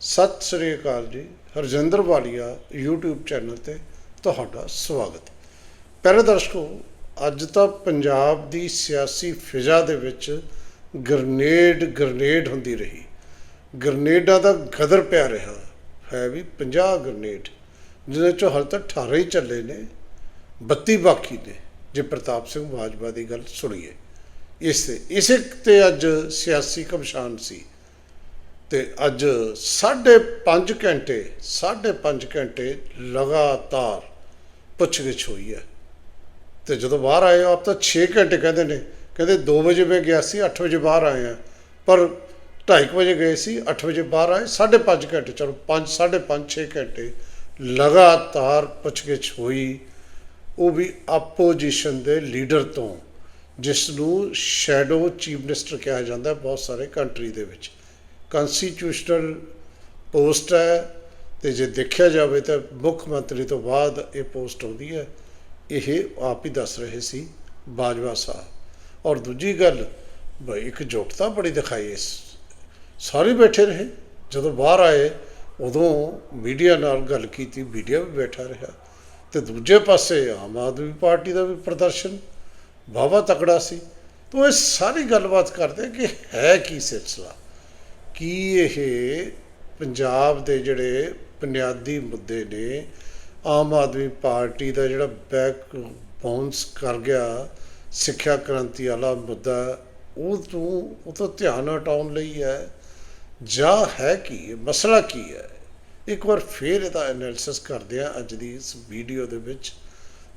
ਸਤਿ ਸ੍ਰੀ ਅਕਾਲ ਜੀ, ਹਰਜਿੰਦਰ ਵਾਲੀਆ YouTube channel ਤੇ ਤੁਹਾਡਾ ਸਵਾਗਤ। ਪਿਆਰੇ ਦਰਸ਼ਕੋ, ਅੱਜ ਤਾਂ ਪੰਜਾਬ ਦੀ ਸਿਆਸੀ ਫਿਜ਼ਾ ਦੇ ਵਿੱਚ ਗ੍ਰਨੇਡ ਗ੍ਰਨੇਡ ਹੁੰਦੀ ਰਹੀ। ਗ੍ਰਨੇਡਾਂ ਦਾ ਗਦਰ ਪਿਆ ਰਿਹਾ, ਹੈ ਵੀ 50 ਗ੍ਰਨੇਡ ਜਿਹਦੇ ਚੋਂ ਹਾਲ ਤੱਕ 18 ਹੀ ਚੱਲੇ ਨੇ 32 ਬਾਕੀ ਨੇ। ਜੇ ਪ੍ਰਤਾਪ ਸਿੰਘ ਬਾਜਵਾ ਦੀ ਗੱਲ ਸੁਣੀਏ, ਇਸ ਤੇ, ਇਸੇ ਤੇ ਅੱਜ ਸਿਆਸੀ ਕਮਸ਼ਾਨ ਸੀ। ਤੇ ਅੱਜ 5.5 ਘੰਟੇ 5.5 ਘੰਟੇ ਲਗਾਤਾਰ ਪੁੱਛਗਿੱਛ ਹੋਈ ਹੈ। ਤੇ ਜਦੋਂ ਬਾਹਰ ਆਏ ਆਪ ਤਾਂ 6 ਘੰਟੇ ਕਹਿੰਦੇ ਨੇ, ਕਹਿੰਦੇ 2 ਵਜੇ ਮੈਂ ਗਿਆ ਸੀ 8 ਵਜੇ ਬਾਹਰ ਆਏ ਆ ਪਰ 2:30 ਵਜੇ ਗਏ ਸੀ 8 ਵਜੇ ਬਾਹਰ ਆਏ 5.5 ਘੰਟੇ, ਚਲੋ 5 5.5 6 ਘੰਟੇ ਲਗਾਤਾਰ ਪੁੱਛਗਿੱਛ ਹੋਈ। ਉਹ ਵੀ ਆਪੋਜੀਸ਼ਨ ਦੇ ਲੀਡਰ ਤੋਂ ਜਿਸ ਨੂੰ ਸ਼ੈਡੋ ਚੀਫ ਮਿਨਿਸਟਰ ਕਿਹਾ ਜਾਂਦਾ ਬਹੁਤ ਸਾਰੇ ਕੰਟਰੀ ਦੇ ਵਿੱਚ। ਕਨਸਟੀਟਿਊਸ਼ਨਲ ਪੋਸਟ ਹੈ ਤੇ ਜੇ ਦੇਖਿਆ ਜਾਵੇ ਤਾਂ ਮੁੱਖ ਮੰਤਰੀ ਤੋਂ ਬਾਅਦ ਇਹ ਪੋਸਟ ਆਉਂਦੀ ਹੈ, ਇਹ ਆਪ ਹੀ ਦੱਸ ਰਹੇ ਸੀ ਬਾਜਵਾ ਸਾਹਿਬ। ਔਰ ਦੂਜੀ ਗੱਲ, ਬਈ ਇੱਕ ਜੋਟਤਾ ਬੜੀ ਦਿਖਾਈ ਇਸ, ਸਾਰੇ ਬੈਠੇ ਰਹੇ। ਜਦੋਂ ਬਾਹਰ ਆਏ, ਉਦੋਂ ਮੀਡੀਆ ਨਾਲ ਗੱਲ ਕੀਤੀ, ਮੀਡੀਆ ਵੀ ਬੈਠਾ ਰਿਹਾ। ਤੇ ਦੂਜੇ ਪਾਸੇ ਆਮ ਆਦਮੀ ਪਾਰਟੀ ਦਾ ਵੀ ਪ੍ਰਦਰਸ਼ਨ ਵਾਹਵਾ ਤਕੜਾ ਸੀ। ਤੋਂ ਇਹ ਸਾਰੀ ਗੱਲਬਾਤ ਕਰਦੇ ਕਿ ਹੈ ਕੀ ਸਿਲਸਿਲਾ। ਕੀ ਇਹ ਪੰਜਾਬ ਦੇ ਜਿਹੜੇ ਬੁਨਿਆਦੀ ਮੁੱਦੇ ਨੇ, ਆਮ ਆਦਮੀ ਪਾਰਟੀ ਦਾ ਜਿਹੜਾ ਬੈਕ ਬਾਉਂਸ ਕਰ ਗਿਆ ਸਿੱਖਿਆ ਕ੍ਰਾਂਤੀ ਵਾਲਾ ਮੁੱਦਾ, ਉਹ ਤੋਂ ਉਹ ਤੋਂ ਧਿਆਨ ਹਟਾਉਣ ਲਈ ਹੈ। ਜਾਂ ਹੈ ਕੀ? ਮਸਲਾ ਕੀ ਹੈ? ਇੱਕ ਵਾਰ ਫੇਰ ਇਹਦਾ ਐਨਾਲਿਸਿਸ ਕਰਦੇ ਆ ਅੱਜ ਦੀ ਇਸ ਵੀਡੀਓ ਦੇ ਵਿੱਚ।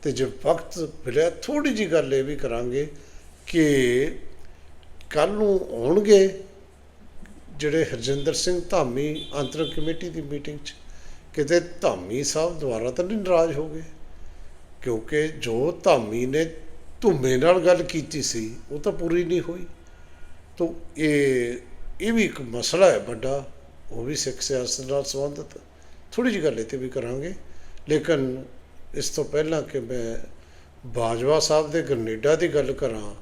ਤੇ ਜੇ ਵਕਤ ਮਿਲਿਆ ਥੋੜੀ ਜੀ ਗੱਲ ਇਹ ਵੀ ਕਰਾਂਗੇ ਕਿ ਕੱਲ ਨੂੰ ਆਉਣਗੇ। ਜਿਹੜੇ ਹਰਜਿੰਦਰ ਸਿੰਘ ਧਾਮੀ ਅੰਤਰ ਕਮੇਟੀ ਦੀ ਮੀਟਿੰਗ 'ਚ, ਕਿਤੇ ਧਾਮੀ ਸਾਹਿਬ ਦੁਆਰਾ ਤਾਂ ਨਹੀਂ ਨਾਰਾਜ਼ ਹੋ ਗਏ? ਕਿਉਂਕਿ ਜੋ ਧਾਮੀ ਨੇ ਧੁੰਮੇ ਨਾਲ ਗੱਲ ਕੀਤੀ ਸੀ, ਉਹ ਤਾਂ ਪੂਰੀ ਨਹੀਂ ਹੋਈ। ਤਾਂ ਇਹ ਇਹ ਵੀ ਇੱਕ ਮਸਲਾ ਹੈ ਵੱਡਾ, ਉਹ ਵੀ ਸਿੱਖ ਸਿਆਸਤ ਨਾਲ ਸੰਬੰਧਿਤ। ਥੋੜੀ ਜਿਹੀ ਗੱਲ ਇਹ ਤੇ ਵੀ ਕਰਾਂਗੇ। ਲੇਕਿਨ ਇਸ ਤੋਂ ਪਹਿਲਾਂ ਕਿ ਮੈਂ ਬਾਜਵਾ ਸਾਹਿਬ ਦੇ ਗਰਨੇਡਾ ਦੀ ਗੱਲ ਕਰਾਂ,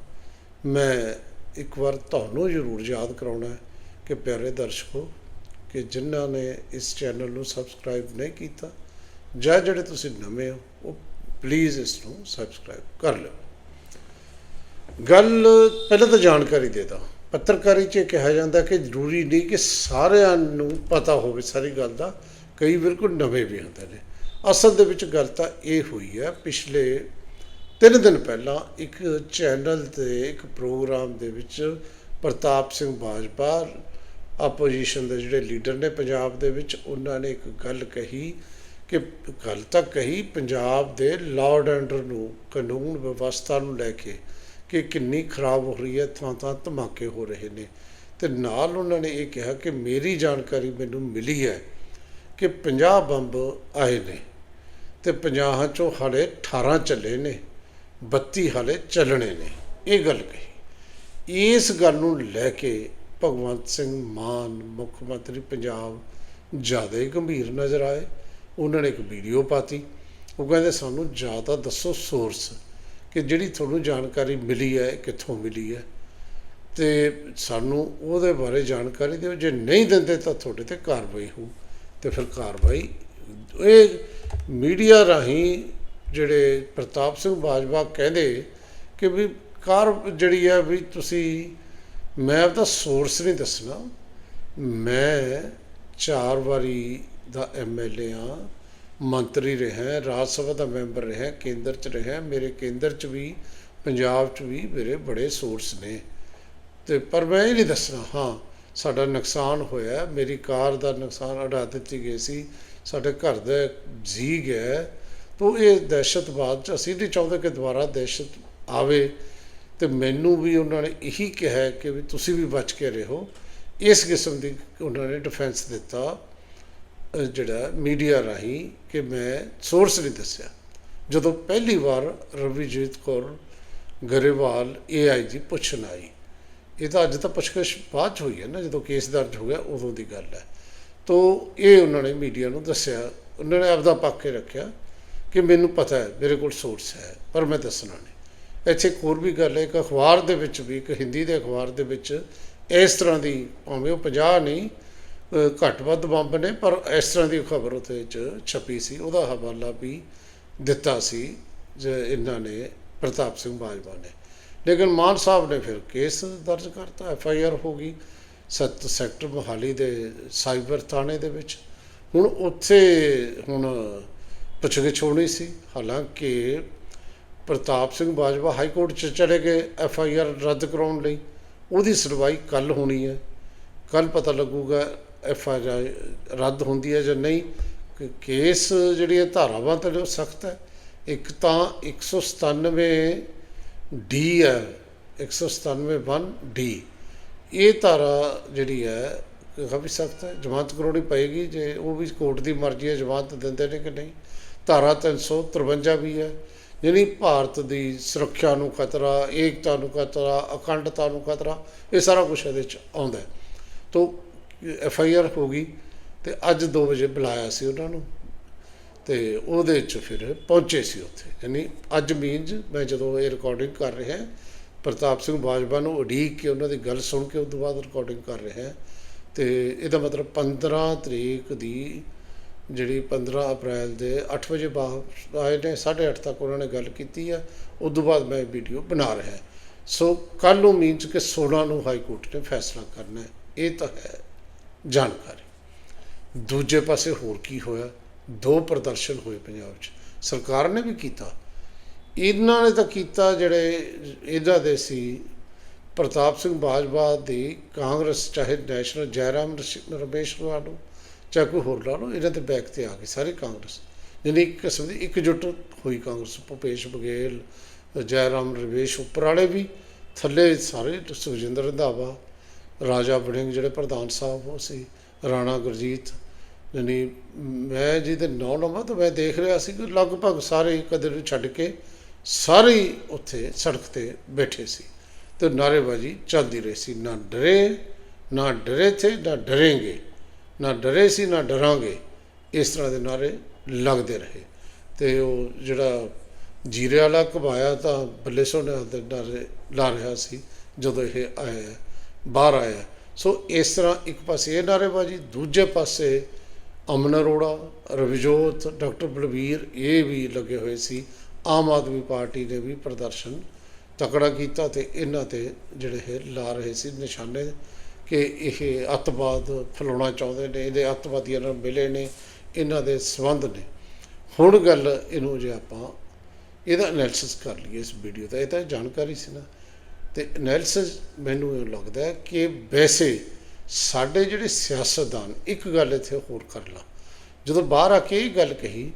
ਮੈਂ ਇੱਕ ਵਾਰ ਤੁਹਾਨੂੰ ਜ਼ਰੂਰ ਯਾਦ ਕਰਾਉਣਾ ਹੈ। ਕਿ ਪਿਆਰੇ ਦਰਸ਼ਕੋ, ਕਿ ਜਿਨ੍ਹਾਂ ਨੇ ਇਸ ਚੈਨਲ ਨੂੰ ਸਬਸਕ੍ਰਾਈਬ ਨਹੀਂ ਕੀਤਾ, ਜਾਂ ਜਿਹੜੇ ਤੁਸੀਂ ਨਵੇਂ ਹੋ, ਉਹ ਪਲੀਜ਼ ਇਸ ਨੂੰ ਸਬਸਕ੍ਰਾਈਬ ਕਰ ਲਓ। ਗੱਲ ਪਹਿਲਾਂ ਤਾਂ ਜਾਣਕਾਰੀ ਦੇ ਦਾਂ ਪੱਤਰਕਾਰੀ 'ਚ ਇਹ ਕਿਹਾ ਜਾਂਦਾ ਕਿ ਜ਼ਰੂਰੀ ਨਹੀਂ ਕਿ ਸਾਰਿਆਂ ਨੂੰ ਪਤਾ ਹੋਵੇ ਸਾਰੀ ਗੱਲ ਦਾ, ਕਈ ਬਿਲਕੁਲ ਨਵੇਂ ਵੀ ਹੁੰਦੇ ਨੇ। ਅਸਲ ਦੇ ਵਿੱਚ ਗੱਲ ਤਾਂ ਇਹ ਹੋਈ ਹੈ, ਪਿਛਲੇ ਤਿੰਨ ਦਿਨ ਪਹਿਲਾਂ ਇੱਕ ਚੈਨਲ ਤੇ, ਇੱਕ ਪ੍ਰੋਗਰਾਮ ਦੇ ਵਿੱਚ ਪ੍ਰਤਾਪ ਸਿੰਘ ਬਾਜਪਾ ਆਪੋਜੀਸ਼ਨ ਦੇ ਜਿਹੜੇ ਲੀਡਰ ਨੇ ਪੰਜਾਬ ਦੇ ਵਿੱਚ, ਉਹਨਾਂ ਨੇ ਇੱਕ ਗੱਲ ਕਹੀ ਕਿ, ਗੱਲ ਤਾਂ ਕਹੀ ਪੰਜਾਬ ਦੇ ਲਾਰਡ ਆਰਡਰ ਨੂੰ, ਕਾਨੂੰਨ ਵਿਵਸਥਾ ਨੂੰ ਲੈ ਕੇ ਕਿ ਕਿੰਨੀ ਖਰਾਬ ਹੋ ਰਹੀ ਹੈ, ਥਾਂ ਥਾਂ ਧਮਾਕੇ ਹੋ ਰਹੇ ਨੇ। ਤੇ ਨਾਲ ਉਹਨਾਂ ਨੇ ਇਹ ਕਿਹਾ ਕਿ ਮੇਰੀ ਜਾਣਕਾਰੀ ਮੈਨੂੰ ਮਿਲੀ ਹੈ ਕਿ 50 ਬੰਬ ਆਏ ਨੇ ਤੇ 50 ਚੋਂ ਹਾਲੇ 18 ਚੱਲੇ ਨੇ 32 ਹਾਲੇ ਚੱਲਣੇ ਨੇ। ਇਹ ਗੱਲ ਕਹੀ। ਇਸ ਗੱਲ ਨੂੰ ਲੈ ਕੇ ਭਗਵੰਤ ਸਿੰਘ ਮਾਨ, ਮੁੱਖ ਮੰਤਰੀ ਪੰਜਾਬ, ਜ਼ਿਆਦਾ ਹੀ ਗੰਭੀਰ ਨਜ਼ਰ ਆਏ। ਉਹਨਾਂ ਨੇ ਇੱਕ ਵੀਡੀਓ ਪਾਤੀ। ਉਹ ਕਹਿੰਦੇ, ਸਾਨੂੰ ਜ਼ਿਆਦਾ ਦੱਸੋ ਸੋਰਸ ਕਿ ਜਿਹੜੀ ਤੁਹਾਨੂੰ ਜਾਣਕਾਰੀ ਮਿਲੀ ਹੈ ਕਿੱਥੋਂ ਮਿਲੀ ਹੈ? ਤੇ ਸਾਨੂੰ ਉਹਦੇ ਬਾਰੇ ਜਾਣਕਾਰੀ ਦਿਓ। ਜੇ ਨਹੀਂ ਦਿੰਦੇ ਤਾਂ ਤੁਹਾਡੇ ਤੇ ਕਾਰਵਾਈ ਹੋਊ। ਤੇ ਫਿਰ ਕਾਰਵਾਈ, ਇਹ ਮੀਡੀਆ ਰਾਹੀਂ ਜਿਹੜੇ ਪ੍ਰਤਾਪ ਸਿੰਘ ਬਾਜਵਾ ਕਹਿੰਦੇ ਕਿ ਵੀ ਕਾਰ ਜਿਹੜੀ ਹੈ ਵੀ ਤੁਸੀਂ ਮੈਂ ਆਪਦਾ ਸੋਰਸ ਨਹੀਂ ਦੱਸਣਾ। ਮੈਂ ਚਾਰ ਵਾਰੀ ਦਾ ਐਮਐਲਏ ਆ ਮੰਤਰੀ ਰਿਹਾ, ਰਾਜ ਸਭਾ ਦਾ ਮੈਂਬਰ ਰਿਹਾ, ਕੇਂਦਰ ਚ ਰਿਹਾ, ਮੇਰੇ ਕੇਂਦਰ ਚ ਵੀ, ਪੰਜਾਬ ਚ ਵੀ ਮੇਰੇ ਬੜੇ ਸੋਰਸ ਨੇ। ਤੇ ਪਰ ਮੈਂ ਇਹ ਨਹੀਂ ਦੱਸਣਾ, ਹਾਂ, ਸਾਡਾ ਨੁਕਸਾਨ ਹੋਇਆ, ਮੇਰੀ ਕਾਰ ਦਾ ਨੁਕਸਾਨ ਉਡਾ ਦਿੱਤੀ ਗਈ ਸੀ, ਸਾਡੇ ਘਰ ਦਾ ਜੀ ਗਿਆ, ਤੋ ਇਹ ਦਹਿਸ਼ਤਵਾਦ ਚ ਅਸੀਂ ਨਹੀਂ ਚਾਹੁੰਦੇ ਕਿ ਦੁਬਾਰਾ ਦਹਿਸ਼ਤ ਆਵੇ। ਤੇ ਮੈਨੂੰ ਵੀ ਉਹਨਾਂ ਨੇ ਇਹੀ ਕਿਹਾ ਕਿ ਵੀ ਤੁਸੀਂ ਵੀ ਬਚ ਕੇ ਰਹੋ। ਇਸ ਕਿਸਮ ਦੀ ਉਹਨਾਂ ਨੇ ਡਿਫੈਂਸ ਦਿੱਤਾ ਜਿਹੜਾ ਮੀਡੀਆ ਰਾਹੀਂ ਕਿ ਮੈਂ ਸੋਰਸ ਨਹੀਂ ਦੱਸਿਆ। ਜਦੋਂ ਪਹਿਲੀ ਵਾਰ ਰਵਿਜੀਤ ਕੌਰ ਗਰੇਵਾਲ ਏਆਈ ਦੀ ਪੁੱਛਣ ਆਈ, ਇਹ ਤਾਂ ਅੱਜ ਤਾਂ ਪੁੱਛਗਿੱਛ ਬਾਅਦ 'ਚ ਹੋਈ ਹੈ ਨਾ, ਜਦੋਂ ਕੇਸ ਦਰਜ ਹੋ ਗਿਆ ਉਦੋਂ ਦੀ ਗੱਲ ਹੈ। ਤੋ ਇਹ ਉਹਨਾਂ ਨੇ ਮੀਡੀਆ ਨੂੰ ਦੱਸਿਆ, ਉਹਨਾਂ ਨੇ ਆਪਦਾ ਪੱਖ ਕੇ ਰੱਖਿਆ ਕਿ ਮੈਨੂੰ ਪਤਾ ਹੈ, ਮੇਰੇ ਕੋਲ ਸੋਰਸ ਹੈ, ਪਰ ਮੈਂ ਦੱਸਣਾ ਨਹੀਂ। ਇੱਥੇ ਇੱਕ ਹੋਰ ਵੀ ਗੱਲ ਹੈ, ਇੱਕ ਅਖਬਾਰ ਦੇ ਵਿੱਚ ਵੀ, ਇੱਕ ਹਿੰਦੀ ਦੇ ਅਖਬਾਰ ਦੇ ਵਿੱਚ ਇਸ ਤਰ੍ਹਾਂ ਦੀ ਭਾਵੇਂ ਉਹ 50 ਨਹੀਂ ਘੱਟ ਵੱਧ ਬੰਬ ਨੇ, ਪਰ ਇਸ ਤਰ੍ਹਾਂ ਦੀ ਖਬਰ ਉੱਥੇ ਚ ਛਪੀ ਸੀ, ਉਹਦਾ ਹਵਾਲਾ ਵੀ ਦਿੱਤਾ ਸੀ, ਜੇ ਇਹਨਾਂ ਨੇ, ਪ੍ਰਤਾਪ ਸਿੰਘ ਬਾਜਵਾ ਨੇ। ਲੇਕਿਨ ਮਾਨ ਸਾਹਿਬ ਨੇ ਫਿਰ ਕੇਸ ਦਰਜ ਕਰਤਾ, ਐਫ ਆਈ ਆਰ ਹੋ ਗਈ, ਸੱਤ ਸੈਕਟਰ ਮੋਹਾਲੀ ਦੇ ਸਾਈਬਰ ਥਾਣੇ ਦੇ ਵਿੱਚ। ਹੁਣ ਉੱਥੇ ਹੁਣ ਪੁੱਛਗਿੱਛ ਹੋਣੀ ਸੀ, ਹਾਲਾਂਕਿ ਪ੍ਰਤਾਪ ਸਿੰਘ ਬਾਜਵਾ ਹਾਈ ਕੋਰਟ 'ਚ ਚਲੇ ਗਏ ਐਫ ਆਈ ਆਰ ਰੱਦ ਕਰਾਉਣ ਲਈ। ਉਹਦੀ ਸੁਣਵਾਈ ਕੱਲ ਹੋਣੀ ਹੈ। ਕੱਲ ਪਤਾ ਲੱਗੂਗਾ ਐਫ ਆਈ ਆਰ ਰੱਦ ਹੁੰਦੀ ਹੈ ਜਾਂ ਨਹੀਂ। ਕਿ ਕੇਸ ਜਿਹੜੀਆਂ ਧਾਰਾਵਾਂ ਤੇ ਜੋ ਸਖਤ ਹੈ। ਇੱਕ ਤਾਂ 197 ਡੀ ਹੈ। 197 1 ਡੀ। ਇਹ ਧਾਰਾ ਜਿਹੜੀ ਹੈ ਕਾਫੀ ਸਖਤ ਹੈ। ਜਮਾਨਤ ਕਰਾਉਣੀ ਪਏਗੀ ਜੇ ਉਹ ਵੀ ਕੋਰਟ ਦੀ ਮਰਜ਼ੀ ਹੈ ਜਮਾਨਤ ਦਿੰਦੇ ਨੇ ਕਿ ਨਹੀਂ। ਧਾਰਾ 353 ਵੀ ਹੈ। ਯਾਨੀ ਭਾਰਤ ਦੀ ਸੁਰੱਖਿਆ ਨੂੰ ਖਤਰਾ, ਏਕਤਾ ਨੂੰ ਖਤਰਾ, ਅਖੰਡਤਾ ਨੂੰ ਖਤਰਾ, ਇਹ ਸਾਰਾ ਕੁਝ ਇਹਦੇ ਚ ਆਉਂਦਾ ਹੈ। ਐਫ ਆਈ ਆਰ ਹੋ ਗਈ ਤੇ ਅੱਜ 2 ਵਜੇ ਬੁਲਾਇਆ ਸੀ ਉਹਨਾਂ ਨੂੰ ਤੇ ਉਹਦੇ ਚ ਫਿਰ ਪਹੁੰਚੇ ਸੀ ਉੱਥੇ। ਯਾਨੀ ਅੱਜ ਮੀਨਜ ਮੈਂ ਜਦੋਂ ਇਹ ਰਿਕਾਰਡਿੰਗ ਕਰ ਰਿਹਾ ਪ੍ਰਤਾਪ ਸਿੰਘ ਬਾਜਵਾ ਨੂੰ ਉਡੀਕ ਕੇ ਉਹਨਾਂ ਦੀ ਗੱਲ ਸੁਣ ਕੇ ਉਸ ਤੋਂ ਬਾਅਦ ਰਿਕਾਰਡਿੰਗ ਕਰ ਰਿਹਾ ਤੇ ਇਹਦਾ ਮਤਲਬ 15 ਤਰੀਕ ਦੀ ਜਿਹੜੀ 15 ਅਪ੍ਰੈਲ ਦੇ 8 ਵਜੇ ਬਾਅਦ ਆਏ ਨੇ 8:30 ਤੱਕ ਉਹਨਾਂ ਨੇ ਗੱਲ ਕੀਤੀ ਆ। ਉਸ ਤੋਂ ਬਾਅਦ ਮੈਂ ਵੀਡੀਓ ਬਣਾ ਰਿਹਾ। ਸੋ ਕੱਲ ਨੂੰ ਮੀਨਸ ਕਿ 16 ਨੂੰ ਹਾਈ ਕੋਰਟ ਨੇ ਫੈਸਲਾ ਕਰਨਾ ਇਹ ਤਾਂ ਹੈ ਜਾਣਕਾਰੀ। ਦੂਜੇ ਪਾਸੇ ਹੋਰ ਕੀ ਹੋਇਆ? ਦੋ ਪ੍ਰਦਰਸ਼ਨ ਹੋਏ ਪੰਜਾਬ 'ਚ। ਸਰਕਾਰ ਨੇ ਵੀ ਕੀਤਾ। ਇਹਨਾਂ ਨੇ ਤਾਂ ਕੀਤਾ ਜਿਹੜੇ ਇਹਦਾ ਦੇ ਸੀ ਪ੍ਰਤਾਪ ਸਿੰਘ ਬਾਜਵਾ ਦੀ ਕਾਂਗਰਸ ਚਾਹੇ ਨੈਸ਼ਨਲ ਜੈਰਾਮ ਰਮੇਸ਼ ਲਾ ਚਾਹੇ ਕੋਈ ਹੋਰ ਲਾ ਲਓ ਇਹਨਾਂ ਦੇ ਬੈਕ ਤੇ ਆ ਗਈ ਸਾਰੀ ਕਾਂਗਰਸ। ਯਾਨੀ ਇੱਕ ਕਿਸਮ ਦੀ ਇਕਜੁੱਟ ਹੋਈ ਕਾਂਗਰਸ ਭੁਪੇਸ਼ ਬਘੇਲ, ਜੈਰਾਮ ਰਵੇਸ਼, ਉੱਪਰ ਵਾਲੇ ਵੀ, ਥੱਲੇ ਸਾਰੇ ਸੁਖਜਿੰਦਰ ਰੰਧਾਵਾ, ਰਾਜਾ ਵੜਿੰਗ ਜਿਹੜੇ ਪ੍ਰਧਾਨ ਸਾਹਿਬ ਉਹ ਸੀ, ਰਾਣਾ ਗੁਰਜੀਤ। ਯਾਨੀ ਮੈਂ ਜਿਹਦੇ ਨੌ ਲਵਾਂ ਤਾਂ ਮੈਂ ਦੇਖ ਰਿਹਾ ਸੀ ਕਿ ਲਗਭਗ ਸਾਰੇ ਕਦੇ ਨੂੰ ਛੱਡ ਕੇ ਸਾਰੇ ਹੀ ਉੱਥੇ ਸੜਕ ਤੇ ਬੈਠੇ ਸੀ। ਤੇ ਨਾਅਰੇਬਾਜ਼ੀ ਚੱਲਦੀ ਰਹੀ ਸੀ। ਨਾ ਡਰੇ ਨਾ ਡਰੇ ਥੇ ਨਾ ਡਰेंगे ਨਾ ਡਰੇ ਸੀ, ਨਾ ਡਰਾਂਗੇ। ਇਸ ਤਰ੍ਹਾਂ ਦੇ ਨਾਰੇ ਲੱਗਦੇ ਰਹੇ। ਤੇ ਉਹ ਜਿਹੜਾ ਜੀਰੇ ਵਾਲਾ ਘਬਾਇਆ ਤਾਂ ਬੱਲੇ ਸੋਹਣੇ ਦੇ ਨਾਰੇ ਲਾ ਰਿਹਾ ਸੀ, ਜਦੋਂ ਇਹ ਆਇਆ, ਬਾਹਰ ਆਇਆ। ਸੋ ਇਸ ਤਰ੍ਹਾਂ ਇੱਕ ਪਾਸੇ ਇਹ ਨਾਰੇਬਾਜ਼ੀ ਦੂਜੇ ਪਾਸੇ ਅਮਨ ਅਰੋੜਾ, ਰਵਜੋਤ, ਡਾਕਟਰ ਬਲਵੀਰ ਇਹ ਵੀ ਲੱਗੇ ਹੋਏ ਸੀ। ਆਮ ਆਦਮੀ ਪਾਰਟੀ ਨੇ ਵੀ ਪ੍ਰਦਰਸ਼ਨ ਤਕੜਾ ਕੀਤਾ ਤੇ ਇਹਨਾਂ ਤੇ ਜਿਹੜੇ ਇਹ ਲਾ ਰਹੇ ਸੀ ਨਿਸ਼ਾਨੇ ਕਿ ਇਹ ਅੱਤਵਾਦ ਫੈਲਾਉਣਾ ਚਾਹੁੰਦੇ ਨੇ, ਇਹਦੇ ਅੱਤਵਾਦੀਆਂ ਨਾਲ ਮਿਲੇ ਨੇ, ਇਹਨਾਂ ਦੇ ਸੰਬੰਧ ਨੇ। ਹੁਣ ਗੱਲ ਇਹਨੂੰ ਜੇ ਆਪਾਂ ਇਹਦਾ ਐਨਾਲਿਸਿਸ ਕਰ ਲਈਏ ਇਸ ਵੀਡੀਓ ਦਾ, ਇਹ ਤਾਂ ਜਾਣਕਾਰੀ ਸੀ ਨਾ। ਤੇ ਐਨਾਲਿਸਿਸ ਮੈਨੂੰ ਇਹ ਲੱਗਦਾ ਹੈ ਕਿ ਵੈਸੇ ਸਾਡੇ ਜਿਹੜੇ ਸਿਆਸਤਦਾਨ, ਇੱਕ ਗੱਲ ਇੱਥੇ ਹੋਰ ਕਰ ਲਾ। ਜਦੋਂ ਬਾਹਰ ਆ ਕੇ ਇਹ ਗੱਲ ਕਹੀ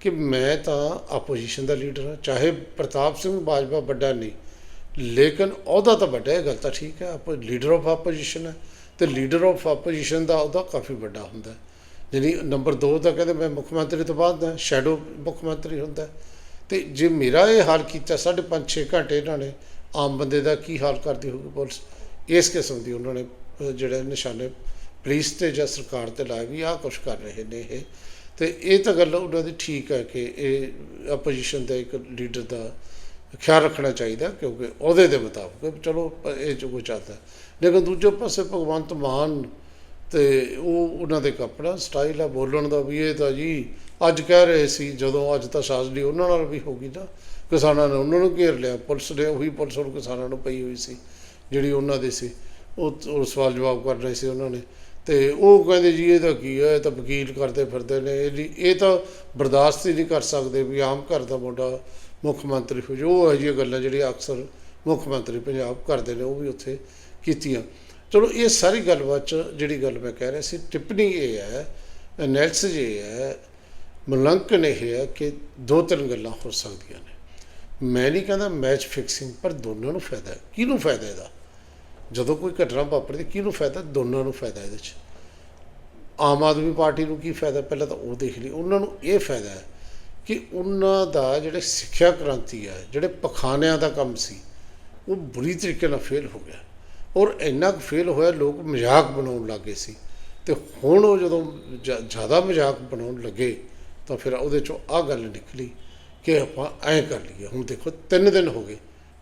ਕਿ ਮੈਂ ਤਾਂ ਆਪੋਜੀਸ਼ਨ ਦਾ ਲੀਡਰ ਹਾਂ, ਚਾਹੇ ਪ੍ਰਤਾਪ ਸਿੰਘ ਬਾਜਵਾ ਵੱਡਾ ਨਹੀਂ ਲੇਕਿਨ ਉਹਦਾ ਤਾਂ ਵੱਡਾ ਹੈ ਗੱਲ ਤਾਂ ਠੀਕ ਹੈ, ਆਪ ਲੀਡਰ ਆਫ ਆਪੋਜੀਸ਼ਨ ਹੈ ਤੇ ਲੀਡਰ ਆਫ ਆਪੋਜੀਸ਼ਨ ਦਾ ਉਹਦਾ ਕਾਫੀ ਵੱਡਾ ਹੁੰਦਾ ਹੈ। ਜਿਹੜੀ ਨੰਬਰ 2 ਦਾ ਕਹਿੰਦੇ ਮੈਂ ਮੁੱਖ ਮੰਤਰੀ ਤੋਂ ਬਾਅਦ ਦਾ ਸ਼ੈਡੋ ਮੁੱਖ ਮੰਤਰੀ ਹੁੰਦਾ ਹੈ। ਤੇ ਜੇ ਮੇਰਾ ਇਹ ਹਾਲ ਕੀਤਾ 5.5 6 ਘੰਟੇ ਇਹਨਾਂ ਨੇ ਆਮ ਬੰਦੇ ਦਾ ਕੀ ਹਾਲ ਕਰਦੀ ਹੋਊਗੀ ਪੁਲਿਸ? ਇਸ ਕਿਸਮ ਦੀ ਉਹਨਾਂ ਨੇ ਜਿਹੜੇ ਨਿਸ਼ਾਨੇ ਪੁਲਿਸ ਤੇ ਜਾਂ ਸਰਕਾਰ ਤੇ ਲਾਏ ਵੀ ਆਹ ਕੁਛ ਕਰ ਰਹੇ ਨੇ ਇਹ। ਤੇ ਇਹ ਤਾਂ ਗੱਲ ਉਹਨਾਂ ਦੀ ਠੀਕ ਹੈ ਕਿ ਇਹ ਆਪੋਜੀਸ਼ਨ ਦਾ ਇੱਕ ਲੀਡਰ ਦਾ ਖਿਆਲ ਰੱਖਣਾ ਚਾਹੀਦਾ ਕਿਉਂਕਿ ਉਹਦੇ ਦੇ ਮੁਤਾਬਕ ਚਲੋ ਇਹ ਜੋ ਕੁਝ ਚੱਲਦਾ ਲੇਕਿਨ ਦੂਜੇ ਪਾਸੇ ਭਗਵੰਤ ਮਾਨ ਤੇ ਉਹ, ਉਹਨਾਂ ਦੇ ਕੱਪੜਾ ਸਟਾਈਲ ਆ, ਬੋਲਣ ਦਾ ਵੀ ਇਹ ਤਾਂ ਜੀ ਅੱਜ ਕਹਿ ਰਹੇ ਸੀ, ਜਦੋਂ ਅੱਜ ਤਾਂ ਸਾਜ਼ਲੀ ਉਹਨਾਂ ਨਾਲ ਵੀ ਹੋ ਗਈ ਨਾ। ਕਿਸਾਨਾਂ ਨੇ ਉਹਨਾਂ ਨੂੰ ਘੇਰ ਲਿਆ, ਪੁਲਿਸ ਨੇ ਉਹੀ ਪੁਲਿਸ ਹੁਣ ਕਿਸਾਨਾਂ ਨੂੰ ਪਈ ਹੋਈ ਸੀ, ਜਿਹੜੀ ਉਹਨਾਂ ਦੇ ਸੀ। ਉਹ ਸਵਾਲ ਜਵਾਬ ਕਰ ਰਹੇ ਸੀ ਉਹਨਾਂ ਨੇ। ਤੇ ਉਹ ਕਹਿੰਦੇ ਜੀ, ਇਹ ਤਾਂ ਕੀ ਹੈ, ਇਹ ਤਾਂ ਵਕੀਲ ਕਰਦੇ ਫਿਰਦੇ ਨੇ, ਇਹ ਇਹ ਤਾਂ ਬਰਦਾਸ਼ਤ ਹੀ ਨਹੀਂ ਕਰ ਸਕਦੇ ਵੀ ਆਮ ਘਰ ਦਾ ਮੁੰਡਾ ਮੁੱਖ ਮੰਤਰੀ ਹੋ ਜੋ ਉਹ ਜਿਹੀਆਂ ਗੱਲਾਂ ਜਿਹੜੀਆਂ ਅਕਸਰ ਮੁੱਖ ਮੰਤਰੀ ਪੰਜਾਬ ਕਰਦੇ ਨੇ, ਉਹ ਵੀ ਉੱਥੇ ਕੀਤੀਆਂ। ਚਲੋ, ਇਹ ਸਾਰੀ ਗੱਲਬਾਤ 'ਚ ਜਿਹੜੀ ਗੱਲ ਮੈਂ ਕਹਿ ਰਿਹਾ ਸੀ, ਟਿੱਪਣੀ ਇਹ ਹੈ ਐਨਾਲਿਸਿਸ ਇਹ ਹੈ ਮੁਲਾਂਕਣ ਇਹ ਹੈ ਕਿ ਦੋ ਤਿੰਨ ਗੱਲਾਂ ਹੋ ਸਕਦੀਆਂ ਨੇ। ਮੈਂ ਨਹੀਂ ਕਹਿੰਦਾ ਮੈਚ ਫਿਕਸਿੰਗ, ਪਰ ਦੋਨਾਂ ਨੂੰ ਫਾਇਦਾ ਹੈ। ਕਿਹਨੂੰ ਫਾਇਦਾ ਇਹਦਾ? ਜਦੋਂ ਕੋਈ ਘਟਨਾ ਵਾਪਰਦੀ, ਕਿਹਨੂੰ ਫਾਇਦਾ? ਦੋਨਾਂ ਨੂੰ ਫਾਇਦਾ ਇਹਦੇ 'ਚ। ਆਮ ਆਦਮੀ ਪਾਰਟੀ ਨੂੰ ਕੀ ਫਾਇਦਾ? ਪਹਿਲਾਂ ਤਾਂ ਉਹ ਦੇਖ ਲਈ। ਉਹਨਾਂ ਨੂੰ ਇਹ ਫਾਇਦਾ ਹੈ ਕਿ ਉਹਨਾਂ ਦਾ ਜਿਹੜੇ ਸਿੱਖਿਆ ਕ੍ਰਾਂਤੀ ਹੈ ਜਿਹੜੇ ਪਖਾਨਿਆਂ ਦਾ ਕੰਮ ਸੀ, ਉਹ ਬੁਰੀ ਤਰੀਕੇ ਨਾਲ ਫੇਲ ਹੋ ਗਿਆ। ਔਰ ਇੰਨਾ ਕੁ ਫੇਲ ਹੋਇਆ, ਲੋਕ ਮਜ਼ਾਕ ਬਣਾਉਣ ਲੱਗੇ ਸੀ। ਤੇ ਹੁਣ ਉਹ ਜਦੋਂ ਜ- ਜ਼ਿਆਦਾ ਮਜ਼ਾਕ ਬਣਾਉਣ ਲੱਗੇ, ਤਾਂ ਫਿਰ ਉਹਦੇ ਚੋਂ ਆਹ ਗੱਲ ਨਿਕਲੀ ਕਿ ਆਪਾਂ ਐਂ ਕਰ ਲਈਏ। ਹੁਣ ਦੇਖੋ, ਤਿੰਨ ਦਿਨ ਹੋ ਗਏ।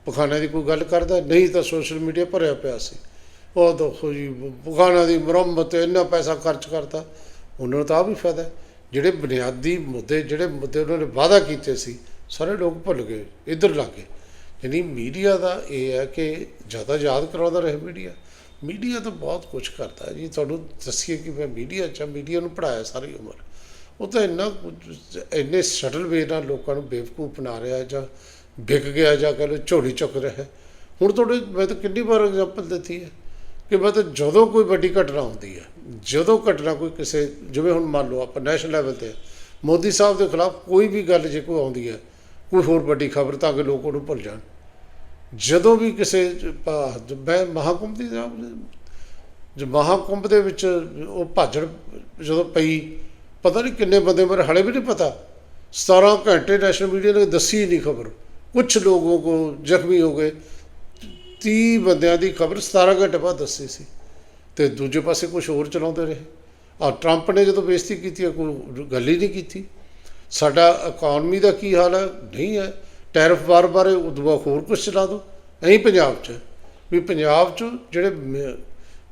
ਪਖਾਨਿਆਂ ਦੀ ਕੋਈ ਗੱਲ ਕਰਦਾ, ਨਹੀਂ ਤਾਂ ਸੋਸ਼ਲ ਮੀਡੀਆ ਭਰਿਆ ਪਿਆ ਸੀ। ਉਹ ਦੇਖੋ ਜੀ ਬੁਖਾਨਾ ਦੀ ਮੁਰੰਮਤ, ਇੰਨਾ ਪੈਸਾ ਖਰਚ ਕਰਤਾ। ਉਹਨਾਂ ਨੂੰ ਤਾਂ ਆਹ ਵੀ ਫਾਇਦਾ ਜਿਹੜੇ ਬੁਨਿਆਦੀ ਮੁੱਦੇ, ਜਿਹੜੇ ਮੁੱਦੇ ਉਹਨਾਂ ਨੇ ਵਾਅਦਾ ਕੀਤੇ ਸੀ, ਸਾਰੇ ਲੋਕ ਭੁੱਲ ਗਏ, ਇੱਧਰ ਲੱਗ ਗਏ। ਯਾਨੀ ਮੀਡੀਆ ਦਾ ਇਹ ਹੈ ਕਿ ਜ਼ਿਆਦਾ ਯਾਦ ਕਰਾਉਂਦਾ ਰਹੇ ਮੀਡੀਆ। ਮੀਡੀਆ ਤਾਂ ਬਹੁਤ ਕੁਝ ਕਰਦਾ ਜੀ, ਤੁਹਾਨੂੰ ਦੱਸੀਏ ਕਿ ਮੈਂ ਮੀਡੀਆ ਚ ਮੀਡੀਆ ਨੂੰ ਪੜਾਇਆ ਸਾਰੀ ਉਮਰ। ਉਹ ਤਾਂ ਇੰਨਾ ਕੁਝ- ਇੰਨੇ ਸਟਲ ਵੇ ਨਾਲ ਲੋਕਾਂ ਨੂੰ ਬੇਵਕੂਫ ਬਣਾ ਰਿਹਾ ਜਾਂ ਵਿਕ ਗਿਆ ਜਾਂ ਕਹ ਲਓ ਝੋਲੀ ਚੁੱਕ ਰਿਹਾ ਹੁਣ ਤੁਹਾਡੇ, ਮੈਂ ਤਾਂ ਕਿੰਨੀ ਵਾਰ ਐਗਜ਼ਾਮਪਲ ਦਿੱਤੀ ਹੈ ਕਿ ਮੈਂ ਤਾਂ ਜਦੋਂ ਕੋਈ ਵੱਡੀ ਘਟਨਾ ਹੁੰਦੀ ਹੈ ਜਦੋਂ ਘਟਨਾ ਕੋਈ ਕਿਸੇ, ਜਿਵੇਂ ਹੁਣ ਮੰਨ ਲਓ ਆਪਾਂ ਨੈਸ਼ਨਲ ਲੈਵਲ ਤੇ ਮੋਦੀ ਸਾਹਿਬ ਦੇ ਖਿਲਾਫ ਕੋਈ ਵੀ ਗੱਲ ਜੇ ਕੋਈ ਆਉਂਦੀ ਹੈ, ਕੋਈ ਹੋਰ ਵੱਡੀ ਖਬਰ ਤਾਂ ਕਿ ਲੋਕ ਉਹਨੂੰ ਭੁੱਲ ਜਾਣ। ਜਦੋਂ ਵੀ ਕਿਸੇ ਮੈਂ ਮਹਾਕੁੰਭ ਦੀ ਜੋ ਮਹਾਕੁੰਭ ਦੇ ਵਿੱਚ ਉਹ ਭਾਜੜ ਜਦੋਂ ਪਈ, ਪਤਾ ਨਹੀਂ ਕਿੰਨੇ ਬੰਦੇ ਮਰੇ, ਹਲੇ ਵੀ ਨਹੀਂ ਪਤਾ। 17 ਘੰਟੇ ਨੈਸ਼ਨਲ ਮੀਡੀਆ ਨੇ ਦੱਸੀ ਹੀ ਨਹੀਂ ਖਬਰ ਕੁਝ ਲੋਗੋਂ ਕੋ ਜ਼ਖਮੀ ਹੋ ਗਏ। 30 ਬੰਦਿਆਂ ਦੀ ਖਬਰ 17 ਘੰਟੇ ਬਾਅਦ ਦੱਸੀ ਸੀ। ਤੇ ਦੂਜੇ ਪਾਸੇ ਕੁਝ ਹੋਰ ਚਲਾਉਂਦੇ ਰਹੇ। ਆ ਟਰੰਪ ਨੇ ਜਦੋਂ ਬੇਇੱਜ਼ਤੀ ਕੀਤੀ ਹੈ, ਕੋਈ ਗੱਲ ਹੀ ਨਹੀਂ ਕੀਤੀ। ਸਾਡਾ ਇਕਨੋਮੀ ਦਾ ਕੀ ਹਾਲ ਹੈ? ਨਹੀਂ ਹੈ। ਟੈਰਿਫ ਬਾਰ-ਬਾਰ ਉਦੋਂ ਹੋਰ ਕੁਝ ਚਲਾ ਦੋ। ਐਂ ਪੰਜਾਬ 'ਚ ਵੀ ਪੰਜਾਬ 'ਚ ਜਿਹੜੇ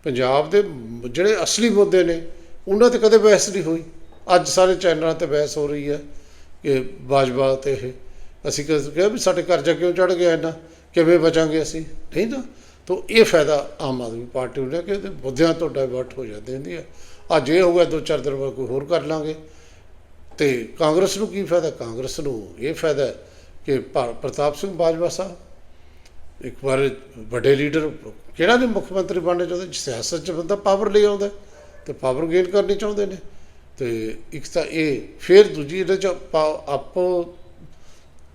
ਪੰਜਾਬ ਦੇ ਜਿਹੜੇ ਅਸਲੀ ਮੁੱਦੇ ਨੇ ਉਹਨਾਂ ਤੇ ਕਦੇ ਬਹਿਸ ਨਹੀਂ ਹੋਈ। ਅੱਜ ਸਾਰੇ ਚੈਨਲਾਂ ਤੇ ਬਹਿਸ ਹੋ ਰਹੀ ਹੈ ਕਿ ਬਾਜਵਾ ਤੇ ਇਹ। ਅਸੀਂ ਕਦੇ ਕਿਹਾ ਵੀ ਸਾਡੇ ਕਰਜ਼ਾ ਕਿਉਂ ਚੜ ਗਿਆ ਇੰਨਾ? ਕਿਵੇਂ ਬਚਾਂਗੇ ਅਸੀਂ? ਨਹੀਂ ਨਾ ਤਾਂ ਇਹ ਫਾਇਦਾ ਆਮ ਆਦਮੀ ਪਾਰਟੀ ਨੂੰ ਲਿਆ ਕਿ ਇਹਦੇ ਮੁੱਦਿਆਂ ਤੋਂ ਡਾਇਵਰਟ ਹੋ ਜਾਂਦੇ ਹੁੰਦੀ ਹੈ। ਅੱਜ ਇਹ ਹੋ ਗਿਆ ਦੋ ਚਾਰ ਦਿਨ ਬਾਅਦ ਕੋਈ ਹੋਰ ਕਰ ਲਾਂਗੇ। ਤੇ ਕਾਂਗਰਸ ਨੂੰ ਕੀ ਫਾਇਦਾ? ਕਾਂਗਰਸ ਨੂੰ ਇਹ ਫਾਇਦਾ ਕਿ ਭਾ- ਪ੍ਰਤਾਪ ਸਿੰਘ ਬਾਜਵਾ ਸਾਹਿਬ, ਇੱਕ ਵਾਰ ਵੱਡੇ ਲੀਡਰ, ਕਿਹੜਾ ਨਹੀਂ ਮੁੱਖ ਮੰਤਰੀ ਬਣਨਾ ਚਾਹੁੰਦੇ, ਸਿਆਸਤ 'ਚ ਬੰਦਾ ਪਾਵਰ ਲਈ ਆਉਂਦਾ ਤੇ ਪਾਵਰ ਗੇਨ ਕਰਨੀ ਚਾਹੁੰਦੇ ਨੇ। ਤੇ ਇੱਕ ਤਾਂ ਇਹ, ਫਿਰ ਦੂਜੀ ਇਹਦੇ 'ਚ ਪਾ- ਆਪੋ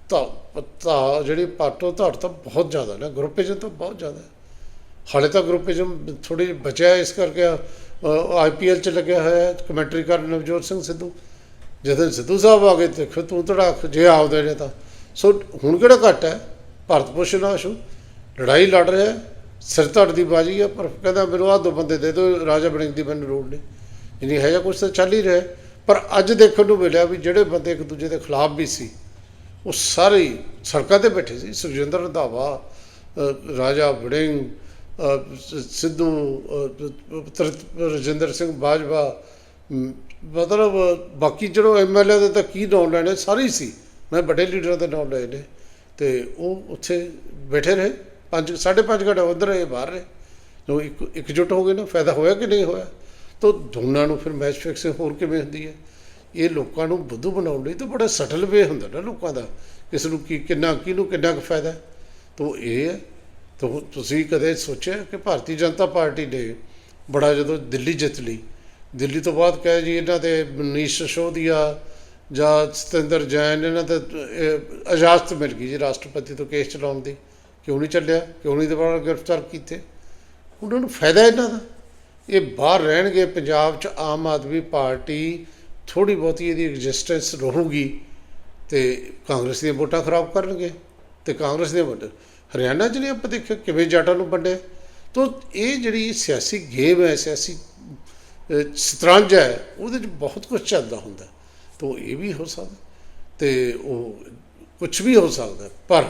ਤਾਂ ਤਾਂ ਜਿਹੜੀ ਪਾਟੋ ਧੜ ਤਾਂ ਬਹੁਤ ਜ਼ਿਆਦਾ ਨਾ ਗਰੁੱਪ 'ਚ ਤਾਂ ਬਹੁਤ ਜ਼ਿਆਦਾ ਹਾਲੇ ਤਾਂ ਗਰੁੱਪੇਜਨ ਥੋੜੀ ਬਚਿਆ ਇਸ ਕਰਕੇ ਆਈਪੀਐਲ 'ਚ ਲੱਗਿਆ ਹੋਇਆ ਕਮੈਂਟਰੀ ਕਰਨ ਨਵਜੋਤ ਸਿੰਘ ਸਿੱਧੂ। ਜਦੋਂ ਸਿੱਧੂ ਸਾਹਿਬ ਆ ਗਏ, ਦੇਖੋ ਤੂੰ ਧੜਾਕ ਜੇ ਆਉਦੇ ਨੇ ਤਾਂ। ਸੋ ਹੁਣ ਕਿਹੜਾ ਘੱਟ ਹੈ? ਭਾਰਤ ਭੂਸ਼ਣ ਆਸ਼ੂ ਲੜਾਈ ਲੜ ਰਿਹਾ ਸਿਰ ਧੜ ਦੀ ਬਾਜੀ ਆ ਪਰ ਕਹਿੰਦਾ ਮੈਨੂੰ ਆਹ ਦੋ ਬੰਦੇ ਦੇ ਦਿਓ, ਰਾਜਾ ਬਣਿੰਗ ਦੀ ਮੈਨੂੰ ਲੋੜ ਨਹੀਂ। ਯਾਨੀ ਹੈ ਜਾਂ ਕੁਝ ਤਾਂ ਚੱਲ ਹੀ ਰਿਹਾ ਪਰ ਅੱਜ ਦੇਖਣ ਨੂੰ ਮਿਲਿਆ ਵੀ ਜਿਹੜੇ ਬੰਦੇ ਇੱਕ ਦੂਜੇ ਦੇ ਖਿਲਾਫ ਵੀ ਸੀ, ਉਹ ਸਾਰੇ ਸੜਕਾਂ ਤੇ ਬੈਠੇ ਸੀ। ਸੁਖਜਿੰਦਰ ਰੰਧਾਵਾ ਰਾਜਾ ਵੜਿੰਗ ਸਿੱਧੂ ਰਜਿੰਦਰ ਸਿੰਘ ਬਾਜਵਾ ਮਤਲਬ ਬਾਕੀ ਜਿਹੜੋ ਐਮਐਲਏ ਦੇ ਤਾਂ ਕੀ ਨਾਮ ਲੈਣੇ, ਸਾਰੇ ਹੀ ਸੀ। ਮੈਂ ਵੱਡੇ ਲੀਡਰਾਂ ਦੇ ਨਾਮ ਲਏ ਨੇ। ਤੇ ਉਹ ਉੱਥੇ ਬੈਠੇ ਰਹੇ। ਪੰਜ, ਸਾਢੇ ਪੰਜ ਘੰਟੇ ਉਧਰ ਰਹੇ, ਬਾਹਰ ਰਹੇ। ਜੋ ਇੱਕ, ਇਕਜੁੱਟ ਹੋ ਗਏ ਨਾ, ਫਾਇਦਾ ਹੋਇਆ ਕਿ ਨਹੀਂ ਹੋਇਆ? ਤਾਂ ਦੋਨਾਂ ਨੂੰ ਫਿਰ ਮੈਚ ਫਿਕਸਿੰਗ ਹੋਰ ਕਿਵੇਂ ਹੁੰਦੀ ਹੈ? ਇਹ ਲੋਕਾਂ ਨੂੰ ਬੁੱਧੂ ਬਣਾਉਣ ਲਈ ਤਾਂ ਬੜਾ ਸਟਲ ਵੇ ਹੁੰਦਾ ਨਾ ਲੋਕਾਂ ਦਾ। ਕਿਸ ਨੂੰ ਕੀ, ਕਿੰਨਾ, ਕਿਹਨੂੰ ਕਿੰਨਾ ਕੁ ਫਾਇਦਾ? ਹੈ। ਤਾਂ ਇਹ ਹੈ ਤਾਂ ਤੁਸੀਂ ਕਦੇ ਸੋਚਿਆ ਕਿ ਭਾਰਤੀ ਜਨਤਾ ਪਾਰਟੀ ਨੇ ਬੜਾ ਜਦੋਂ ਦਿੱਲੀ ਜਿੱਤ ਲਈ, ਦਿੱਲੀ ਤੋਂ ਬਾਅਦ ਕਹੇ ਜੀ ਇਹਨਾਂ ਤੇ ਮਨੀਸ਼ ਸਿਸੋਦੀਆ ਜਾਂ ਸਤਿੰਦਰ ਜੈਨ, ਇਹਨਾਂ ਤੇ ਇਜਾਜ਼ਤ ਮਿਲ ਗਈ ਜੀ ਰਾਸ਼ਟਰਪਤੀ ਤੋਂ ਕੇਸ ਚਲਾਉਣ ਦੀ। ਕਿਉਂ ਨਹੀਂ ਚੱਲਿਆ? ਕਿਉਂ ਨਹੀਂ ਦੁਬਾਰਾ ਗ੍ਰਿਫਤਾਰ ਕੀਤੇ? ਉਹਨਾਂ ਨੂੰ ਫਾਇਦਾ ਇਹਨਾਂ ਦਾ। ਇਹ ਬਾਹਰ ਰਹਿਣਗੇ, ਪੰਜਾਬ 'ਚ ਆਮ ਆਦਮੀ ਪਾਰਟੀ ਥੋੜੀ ਬਹੁਤੀ ਇਹਦੀ ਐਗਜ਼ਿਸਟੈਂਸ ਰਹੂਗੀ ਤੇ ਕਾਂਗਰਸ ਦੀਆਂ ਵੋਟਾਂ ਖਰਾਬ ਕਰਨਗੇ ਤੇ ਕਾਂਗਰਸ ਦੇ ਵੋਟ ਹਰਿਆਣਾ 'ਚ ਨਹੀਂ ਆਪਾਂ ਦੇਖਿਆ ਕਿਵੇਂ ਜਾਟਾਂ ਨੂੰ ਵੰਡਿਆ ਤਾਂ ਇਹ ਜਿਹੜੀ ਸਿਆਸੀ ਗੇਮ ਹੈ, ਸਿਆਸੀ ਸ਼ਤਰੰਜ ਹੈ, ਉਹਦੇ 'ਚ ਬਹੁਤ ਕੁਝ ਚੱਲਦਾ ਹੁੰਦਾ। ਤੋ ਇਹ ਵੀ ਹੋ ਸਕਦਾ। ਤੇ ਉਹ ਕੁਝ ਵੀ ਹੋ ਸਕਦਾ। ਪਰ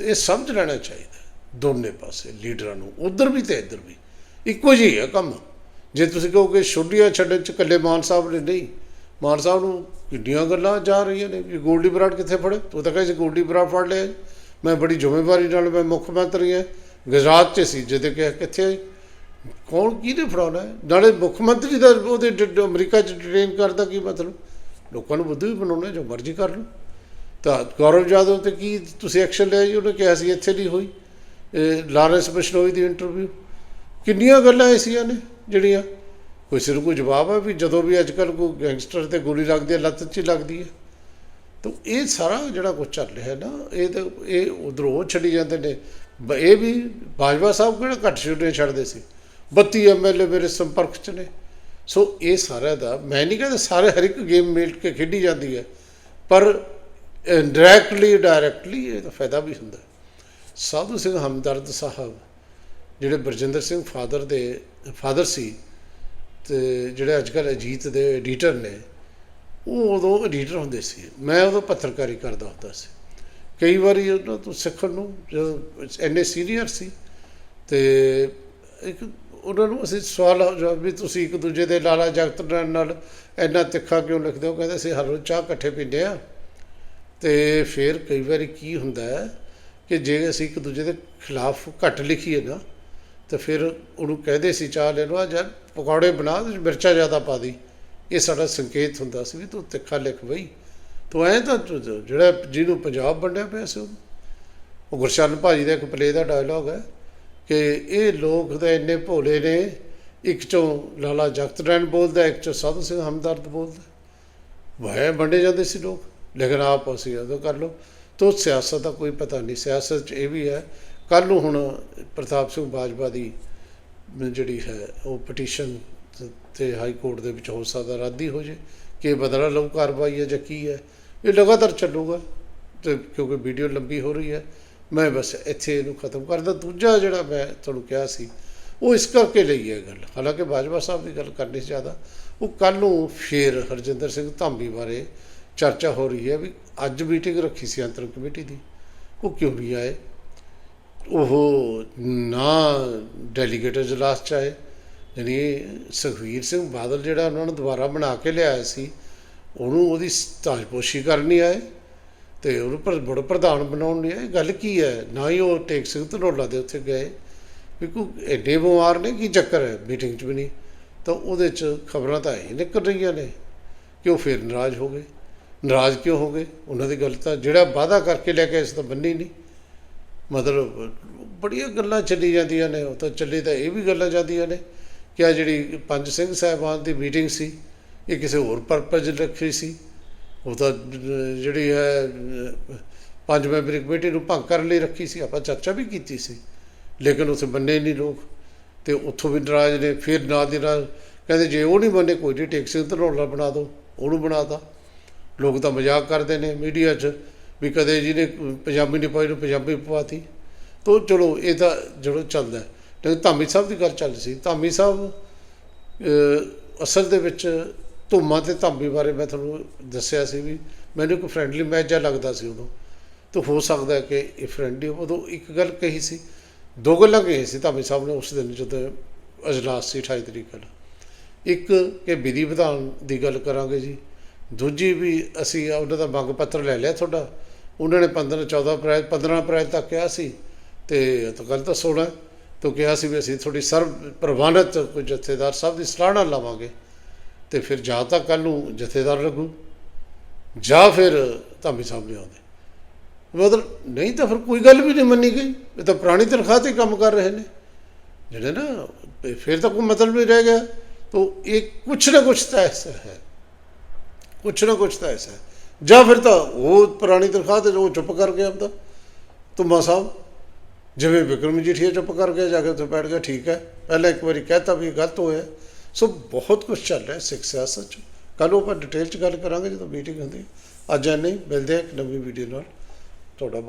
ਇਹ ਸਮਝ ਲੈਣਾ ਚਾਹੀਦਾ ਦੋਨੇ ਪਾਸੇ, ਲੀਡਰਾਂ ਨੂੰ। ਉਧਰ ਵੀ ਤੇ ਇੱਧਰ ਵੀ। ਇੱਕੋ ਜਿਹੀ ਹੈ ਕੰਮ। ਜੇ ਤੁਸੀਂ ਕਹੋਗੇ ਛੁੱਟੀਆਂ ਛੱਡਣ ਚ ਇਕੱਲੇ ਮਾਨ ਸਾਹਿਬ ਨੇ ਨਹੀਂ। ਮਾਨ ਸਾਹਿਬ ਨੂੰ ਕਿੰਨੀਆਂ ਗੱਲਾਂ ਜਾ ਰਹੀਆਂ ਨੇ। ਵੀ ਗੋਲਡੀ ਬਰਾੜ ਕਿੱਥੇ ਫੜੇ? ਤੂੰ ਤਾਂ ਕਹਿੰਦੇ ਗੋਲਡੀ ਬਰਾੜ ਫੜ ਲਿਆ ਮੈਂ ਬੜੀ ਜ਼ਿੰਮੇਵਾਰੀ ਨਾਲ ਮੈਂ ਮੁੱਖ ਮੰਤਰੀ ਹਾਂ, ਗੁਜਰਾਤ 'ਚ ਸੀ, ਜਿਹਦੇ ਕਿ ਕਿੱਥੇ ਕੌਣ ਕਿਹਨੇ ਫੜਾਉਣਾ ਹੈ? ਨਾਲੇ ਮੁੱਖ ਮੰਤਰੀ ਦਾ ਉਹਦੇ ਡ- ਅਮਰੀਕਾ 'ਚ ਡਿਟੇਨ ਕਰਦਾ ਕੀ ਮਤਲਬ? ਲੋਕਾਂ ਨੂੰ ਬੁੱਧੂ ਵੀ ਬਣਾਉਣਾ, ਜੋ ਮਰਜ਼ੀ ਕਰ ਲਓ। ਤਾਂ ਗੌਰਵ ਯਾਦਵ ਤੇ ਕੀ ਤੁਸੀਂ ਐਕਸ਼ਨ ਲਿਆ ਜੀ? ਉਹਨੇ ਕਿਹਾ ਸੀ ਇੱਥੇ ਨਹੀਂ ਹੋਈ। ਇਹ ਲਾਰੈਂਸ ਬਿਸ਼ਨੋਈ ਦੀ ਇੰਟਰਵਿਊ ਕਿੰਨੀਆਂ ਗੱਲਾਂ ਐਸੀਆਂ ਨੇ ਜਿਹੜੀਆਂ? ਕੋਈ ਸਿਰ ਕੋਈ ਜਵਾਬ ਹੈ ਵੀ ਜਦੋਂ ਵੀ ਅੱਜ ਕੱਲ੍ਹ ਕੋਈ ਗੈਂਗਸਟਰ ਤੇ ਗੋਲੀ ਲੱਗਦੀ ਹੈ, ਲੱਤ 'ਚ ਹੀ ਲੱਗਦੀ ਹੈ। ਤਾਂ ਇਹ ਸਾਰਾ ਜਿਹੜਾ ਕੁਝ ਚੱਲ ਰਿਹਾ ਨਾ, ਇਹ ਤਾਂ ਇਹ ਉਧਰੋਂ ਛੱਡੀ ਜਾਂਦੇ ਨੇ। ਬ- ਇਹ ਵੀ ਬਾਜਵਾ ਸਾਹਿਬ ਕਿਹੜਾ ਘੱਟ ਛੁੱਟੀਆਂ ਛੱਡਦੇ ਸੀ? 32 ਐਮਐਲਏ ਮੇਰੇ ਸੰਪਰਕ 'ਚ ਨੇ। ਸੋ ਇਹ ਸਾਰਾ ਦਾ, ਮੈਂ ਨਹੀਂ ਕਹਿੰਦਾ ਸਾਰੇ ਹਰ ਇੱਕ ਗੇਮ ਮਿਲ ਕੇ ਖੇਡੀ ਜਾਂਦੀ ਹੈ, ਪਰ ਇਨਡਾਇਰੈਕਟਲੀ ਡਾਇਰੈਕਟਲੀ ਇਹ ਤਾਂ ਫਾਇਦਾ ਵੀ ਹੁੰਦਾ। ਸਾਧੂ ਸਿੰਘ ਹਮਦਰਦ ਸਾਹਿਬ, ਜਿਹੜੇ ਬਰਜਿੰਦਰ ਸਿੰਘ ਫਾਦਰ ਦੇ, ਫਾਦਰ ਸੀ, ਤੇ ਜਿਹੜੇ ਅੱਜ ਕੱਲ੍ਹ ਅਜੀਤ ਦੇ ਐਡੀਟਰ ਨੇ ਉਹ ਉਦੋਂ ਐਡੀਟਰ ਹੁੰਦੇ ਸੀ। ਮੈਂ ਉਦੋਂ ਪੱਤਰਕਾਰੀ ਕਰਦਾ ਹੁੰਦਾ ਸੀ। ਕਈ ਵਾਰੀ ਉਹਨਾਂ ਤੋਂ ਸਿੱਖਣ ਨੂੰ ਜਦੋਂ ਇੰਨੇ ਸੀਨੀਅਰ ਸੀ ਤੇ ਇੱਕ ਉਹਨਾਂ ਨੂੰ ਅਸੀਂ ਸਵਾਲ ਹੋ ਜਵਾਬ ਵੀ ਤੁਸੀਂ ਇੱਕ ਦੂਜੇ ਦੇ ਲਾਲਾ ਜਗਤ ਨਾਲ ਇੰਨਾ ਤਿੱਖਾ ਕਿਉਂ ਲਿਖਦੇ ਹੋ? ਕਹਿੰਦੇ ਅਸੀਂ ਹਰ ਰੋਜ਼ ਚਾਹ ਇਕੱਠੇ ਪੀਂਦੇ ਆ ਤੇ ਫਿਰ ਕਈ ਵਾਰੀ ਕੀ ਹੁੰਦਾ ਹੈ ਕਿ ਜੇ ਅਸੀਂ ਇੱਕ ਦੂਜੇ ਦੇ ਖਿਲਾਫ ਘੱਟ ਲਿਖੀਏ ਨਾ, ਤਾਂ ਫਿਰ ਉਹਨੂੰ ਕਹਦੇ ਸੀ ਚਾਹ ਲੈ ਲਓ ਜਾਂ, ਪਕੌੜੇ ਬਣਾ ਤੇ ਮਿਰਚਾਂ ਜ਼ਿਆਦਾ ਪਾ ਦੀ। ਇਹ ਸਾਡਾ ਸੰਕੇਤ ਹੁੰਦਾ ਸੀ ਵੀ ਤੂੰ ਤਿੱਖਾ ਲਿਖ ਬਈ। ਤੂੰ ਐਂ ਤਾਂ ਤੂੰ ਜਿਹੜਾ ਜਿਹਨੂੰ ਪੰਜਾਬ ਵੰਡਿਆ ਪਿਆ ਸੀ ਉਹਨੂੰ। ਉਹ ਗੁਰਸ਼ਰਨ ਭਾਜੀ ਦਾ ਇੱਕ ਪਲੇ ਦਾ ਡਾਇਲੌਗ ਹੈ ਕਿ ਇਹ ਲੋਕ ਤਾਂ ਇੰਨੇ ਭੋਲੇ ਨੇ, ਇੱਕ ਚੋਂ ਲਾਲਾ ਜਗਤ ਰੈਣ ਬੋਲਦਾ, ਇੱਕ ਚੋਂ ਸਾਧੂ ਸਿੰਘ ਹਮਦਰਦ ਬੋਲਦਾ। ਵਾਹ ਵੰਡੇ ਜਾਂਦੇ ਸੀ ਲੋਕ। ਲੇਕਿਨ ਆਪ ਅਸੀਂ ਉਦੋਂ ਕਰ ਲਓ। ਤੋ ਸਿਆਸਤ ਦਾ ਕੋਈ ਪਤਾ ਨਹੀਂ। ਸਿਆਸਤ 'ਚ ਇਹ ਵੀ ਹੈ ਕੱਲ ਨੂੰ ਹੁਣ ਪ੍ਰਤਾਪ ਸਿੰਘ ਬਾਜਵਾ ਦੀ ਜਿਹੜੀ ਹੈ, ਉਹ ਪਟੀਸ਼ਨ ਤੇ ਹਾਈ ਕੋਰਟ ਦੇ ਵਿੱਚ ਹੋ ਸਕਦਾ ਰੱਦੀ ਹੋ ਜੇ। ਕਿ ਬਦਲਾ ਲਊ, ਕਾਰਵਾਈ ਹੈ ਜਾਂ ਕੀ ਹੈ। ਇਹ ਲਗਾਤਾਰ ਚੱਲੂਗਾ ਤੇ ਕਿਉਂਕਿ ਵੀਡੀਓ ਲੰਬੀ ਹੋ ਰਹੀ ਹੈ। ਮੈਂ ਬਸ ਇੱਥੇ ਇਹਨੂੰ ਖਤਮ ਕਰਦਾ। ਦੂਜਾ ਜਿਹੜਾ ਮੈਂ ਤੁਹਾਨੂੰ ਕਿਹਾ ਸੀ, ਉਹ ਇਸ ਕਰਕੇ ਲਈ ਹੈ ਗੱਲ। ਹਾਲਾਂਕਿ ਬਾਜਵਾ ਸਾਹਿਬ ਦੀ ਗੱਲ ਕਰਨੀ ਸੀ ਜ਼ਿਆਦਾ। ਉਹ ਕੱਲ ਨੂੰ ਫੇਰ ਹਰਜਿੰਦਰ ਸਿੰਘ ਧਾਮੀ ਬਾਰੇ ਚਰਚਾ ਹੋ ਰਹੀ ਹੈ ਵੀ ਅੱਜ ਮੀਟਿੰਗ ਰੱਖੀ ਸੀ ਅੰਤਰ ਕਮੇਟੀ ਦੀ। ਉਹ ਕਿਉਂ ਨਹੀਂ ਆਏ? ਉਹ ਨਾ ਡੈਲੀਗੇਟ ਇਜਲਾਸ ਚ ਆਏ ਯਾਨੀ ਸੁਖਵੀਰ ਸਿੰਘ ਬਾਦਲ ਜਿਹੜਾ ਉਹਨਾਂ ਨੂੰ ਦੁਬਾਰਾ ਬਣਾ ਕੇ ਲਿਆਇਆ ਸੀ, ਉਹਨੂੰ ਉਹਦੀ ਤਾਜਪੋਸ਼ੀ ਕਰਨੀ ਆਏ ਤੇ ਉਹਨੂੰ ਪਰ ਬੜ ਪ੍ਰਧਾਨ ਬਣਾਉਣ ਲਈ ਆਏ। ਗੱਲ ਕੀ ਹੈ? ਨਾ ਹੀ ਉਹ ਟੇਕ ਸਿੰਘ ਧਨੋਲਾ ਦੇ ਉੱਥੇ ਗਏ। ਵੀ ਕੋਈ ਐਡੇ ਬਿਮਾਰ ਨੇ, ਕੀ ਚੱਕਰ ਹੈ? ਮੀਟਿੰਗ 'ਚ ਵੀ ਨਹੀਂ। ਤਾਂ ਉਹਦੇ 'ਚ ਖਬਰਾਂ ਤਾਂ ਇਹ ਨਿਕਲ ਰਹੀਆਂ ਨੇ ਕਿ ਉਹ ਫਿਰ ਨਾਰਾਜ਼ ਹੋ ਗਏ। ਨਾਰਾਜ਼ ਕਿਉਂ ਹੋ ਗਏ? ਉਹਨਾਂ ਦੀ ਗੱਲ ਤਾਂ ਜਿਹੜਾ ਵਾਅਦਾ ਕਰਕੇ ਲੈ ਕੇ ਇਸ ਤਾਂ ਬੰਨੀ ਨਹੀਂ। ਮਤਲਬ ਬੜੀਆਂ ਗੱਲਾਂ ਚੱਲੀ ਜਾਂਦੀਆਂ ਨੇ। ਉਹ ਤਾਂ ਚੱਲੀ ਤਾਂ ਇਹ ਵੀ ਗੱਲਾਂ ਜਾਂਦੀਆਂ ਨੇ। ਕਿ ਆ ਜਿਹੜੀ ਪੰਜ ਸਿੰਘ ਸਾਹਿਬਾਨ ਦੀ ਮੀਟਿੰਗ ਸੀ, ਇਹ ਕਿਸੇ ਹੋਰ ਪਰਪਸ ਰੱਖੀ ਸੀ? ਉਹ ਤਾਂ ਜਿਹੜੀ ਹੈ ਪੰਜ ਮੈਂਬਰੀ ਕਮੇਟੀ ਨੂੰ ਭੰਗ ਕਰਨ ਲਈ ਰੱਖੀ ਸੀ, ਆਪਾਂ ਚਰਚਾ ਵੀ ਕੀਤੀ ਸੀ। ਲੇਕਿਨ ਉੱਥੇ ਮੰਨੇ ਨਹੀਂ ਲੋਕ। ਤੇ ਉੱਥੋਂ ਵੀ ਨਾਰਾਜ਼ ਨੇ, ਫਿਰ ਨਾਲ ਦੀ ਨਾਲ ਕਹਿੰਦੇ, ਜੇ ਉਹ ਨਹੀਂ ਮੰਨੇ, ਕੋਈ ਨਹੀਂ, ਟੇਕ ਸਿੰਘ ਧਨੌਲਾ ਬਣਾ ਦਿਓ ਉਹਨੂੰ ਬਣਾਤਾ। ਲੋਕ ਤਾਂ ਮਜ਼ਾਕ ਕਰਦੇ ਨੇ ਮੀਡੀਆ 'ਚ, ਵੀ ਕਦੇ ਜਿਹਨੇ ਪੰਜਾਬੀ ਨਹੀਂ ਪਾਈ ਨੂੰ ਪੰਜਾਬੀ ਪਵਾਤੀ। ਤੋ ਚਲੋ, ਇਹ ਤਾਂ ਜਿਹੜਾ ਚੱਲਦਾ ਹੈ। ਲੇਕਿਨ ਧਾਮੀ ਸਾਹਿਬ ਦੀ ਗੱਲ ਚੱਲ ਸੀ, ਧਾਮੀ ਸਾਹਿਬ ਅਸਲ ਦੇ ਵਿੱਚ ਧੁੰਮਾਂ ਤੇ ਧਾਮੀ ਬਾਰੇ ਮੈਂ ਤੁਹਾਨੂੰ ਦੱਸਿਆ ਸੀ ਵੀ ਮੈਨੂੰ ਇੱਕ ਫਰੈਂਡਲੀ ਮੈਚ ਜਿਹਾ ਲੱਗਦਾ ਸੀ ਉਦੋਂ। ਤਾਂ ਹੋ ਸਕਦਾ ਕਿ ਇਹ ਫਰੈਂਡਲੀ ਉਦੋਂ ਇੱਕ ਗੱਲ ਕਹੀ ਸੀ, ਦੋ ਗੱਲਾਂ ਕਹੀ ਸੀ ਧਾਮੀ ਸਾਹਿਬ ਨੇ ਉਸ ਦਿਨ ਜਦੋਂ ਅਜਲਾਸ ਸੀ 28 ਤਰੀਕ ਨੂੰ ਇੱਕ ਕਿ ਵਿਧੀ ਵਿਧਾਨ ਦੀ ਗੱਲ ਕਰਾਂਗੇ ਜੀ। ਦੂਜੀ ਵੀ ਅਸੀਂ ਉਹਨਾਂ ਦਾ ਮੰਗ ਪੱਤਰ ਲੈ ਲਿਆ ਤੁਹਾਡਾ। ਉਹਨਾਂ ਨੇ 15 14 ਅਪ੍ਰੈਲ 15 ਅਪ੍ਰੈਲ ਤੱਕ ਕਿਹਾ ਸੀ ਤੇ ਤਾਂ ਗੱਲ ਤਾਂ 16 ਤੋਂ ਕਿਹਾ ਸੀ ਵੀ ਅਸੀਂ ਤੁਹਾਡੀ ਸਰਵ ਪ੍ਰਵਾਨਿਤ ਕੋਈ ਜਥੇਦਾਰ ਸਾਹਿਬ ਦੀ ਸਲਾਹਣਾ ਲਾਵਾਂਗੇ। ਤੇ ਫਿਰ ਜਾਂ ਤਾਂ ਕੱਲ ਨੂੰ ਜਥੇਦਾਰ ਲੱਗੂ, ਜਾਂ ਫਿਰ ਧਾਮੀ ਸਾਹਿਬ ਨਹੀਂ ਆਉਂਦੇ ਮਤਲਬ ਨਹੀਂ ਤਾਂ ਫਿਰ ਕੋਈ ਗੱਲ ਵੀ ਨਹੀਂ ਮੰਨੀ ਗਈ। ਇਹ ਤਾਂ ਪੁਰਾਣੀ ਤਨਖਾਹ ਤੇ ਕੰਮ ਕਰ ਰਹੇ ਨੇ। ਜਿਹੜੇ ਨਾ ਫਿਰ ਤਾਂ ਕੋਈ ਮਤਲਬ ਨਹੀਂ ਰਹਿ ਗਿਆ। ਤਾਂ ਇਹ ਕੁਛ ਨਾ ਕੁਛ ਤਾਂ ਐਸਾ ਹੈ। ਕੁਛ ਨਾ ਕੁਛ ਤਾਂ ਐਸਾ ਹੈ। ਜਾਂ ਫਿਰ ਤਾਂ ਉਹ ਪੁਰਾਣੀ ਤਨਖਾਹ ਤੇ ਉਹ ਚੁੱਪ ਕਰ ਗਿਆ ਆਪਦਾ। ਤੁਮਾ ਸਾਹਿਬ। ਜਿਵੇਂ ਵਿਕਰਮ ਜੀਠੀਆ ਚੁੱਪ ਕਰ ਗਿਆ ਜਾ ਕੇ ਉੱਥੇ ਬੈਠ ਗਿਆ, ਠੀਕ ਹੈ। ਪਹਿਲਾਂ ਇੱਕ ਵਾਰੀ ਕਹਿਤਾ ਵੀ ਗਲਤ ਹੋਇਆ। ਸੋ ਬਹੁਤ ਕੁਝ ਚੱਲ ਰਿਹਾ ਸਿੱਖ ਸਿਆਸਤ ਚ। ਕੱਲ੍ਹ ਨੂੰ ਆਪਾਂ ਡਿਟੇਲ ਚ ਗੱਲ ਕਰਾਂਗੇ ਜਦੋਂ ਮੀਟਿੰਗ ਹੁੰਦੀ। ਅੱਜ ਐ ਨਹੀਂ ਮਿਲਦੇ ਹਾਂ ਇੱਕ ਨਵੀਂ ਵੀਡੀਓ ਨਾਲ। ਤੁਹਾਡਾ ਬਹੁਤ